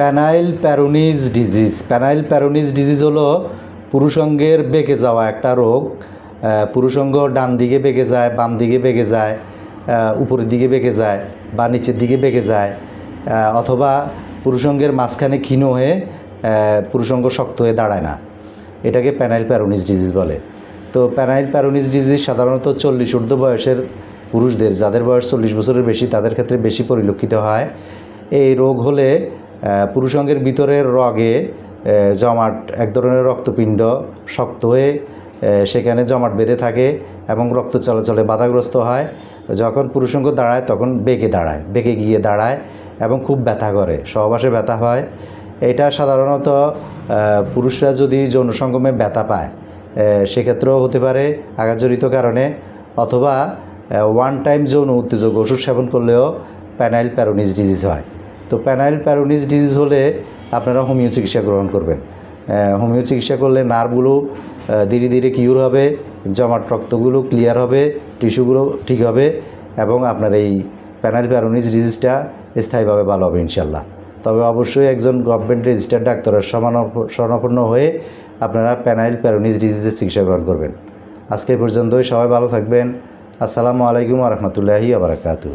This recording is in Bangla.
প্যানাইল প্যারোনিজ ডিজিজ। প্যানাইল প্যারোনিজ ডিজিজ হলো পুরুষঙ্গের বেঁকে যাওয়া একটা রোগ। পুরুষঙ্গ ডান দিকে বেঁকে যায়, বাম দিকে বেঁকে যায় উপরের দিকে বেঁকে যায় বা নিচের দিকে বেঁকে যায় অথবা পুরুষঙ্গের মাঝখানে ক্ষীণ হয়ে পুরুষঙ্গ শক্ত হয়ে দাঁড়ায় না। এটাকে প্যানাইল প্যারোনিজ ডিজিজ বলে। তো প্যানাইল প্যারোনিজ ডিজিজ সাধারণত চল্লিশ ঊর্ধ্ব বয়সের পুরুষদের, যাদের বয়স চল্লিশ বছরের বেশি, তাদের ক্ষেত্রে বেশি পরিলক্ষিত হয়। এই রোগ হলে পুরুষঙ্গের ভিতরের রগে জমাট এক ধরনের রক্তপিণ্ড শক্ত হয়ে সেখানে জমাট বেঁধে থাকে এবং রক্ত চলাচলে বাধাগ্রস্ত হয়। যখন পুরুষঙ্গ দাঁড়ায়, তখন বেঁকে দাঁড়ায় বেঁকে গিয়ে দাঁড়ায় এবং খুব ব্যথা করে, সহবাসে ব্যথা হয়। এটা সাধারণত পুরুষরা যদি যৌন সঙ্গমে ব্যথা পায় সেক্ষেত্রেও হতে পারে আঘাতজনিত কারণে অথবা ওয়ান টাইম যৌন উত্তেজক ওষুধ সেবন করলেও প্যানাইল প্যারোনিজ ডিজিজ হয়। তো প্যানাইল প্যারোনিজ ডিজিজ হলে আপনারা হোমিও চিকিৎসা গ্রহণ করবেন। হোমিও চিকিৎসা করলে নার্ভগুলো ধীরে ধীরে কিউর হবে, জমাট রক্তগুলো ক্লিয়ার হবে, টিস্যুগুলো ঠিক হবে এবং আপনার এই প্যানাইল প্যারোনিজ ডিজিজটা স্থায়ীভাবে ভালো হবে ইনশাল্লাহ। তবে অবশ্যই একজন গভর্নমেন্ট রেজিস্টার্ড ডাক্তারের সমান স্বর্ণাপন্ন হয়ে আপনারা প্যানাইল প্যারোনিজ ডিজিজের চিকিৎসা গ্রহণ করবেন। আজকের পর্যন্তই, সবাই ভালো থাকবেন। আসসালামু আলাইকুম রহমতুল্লাহি আবরাকাতু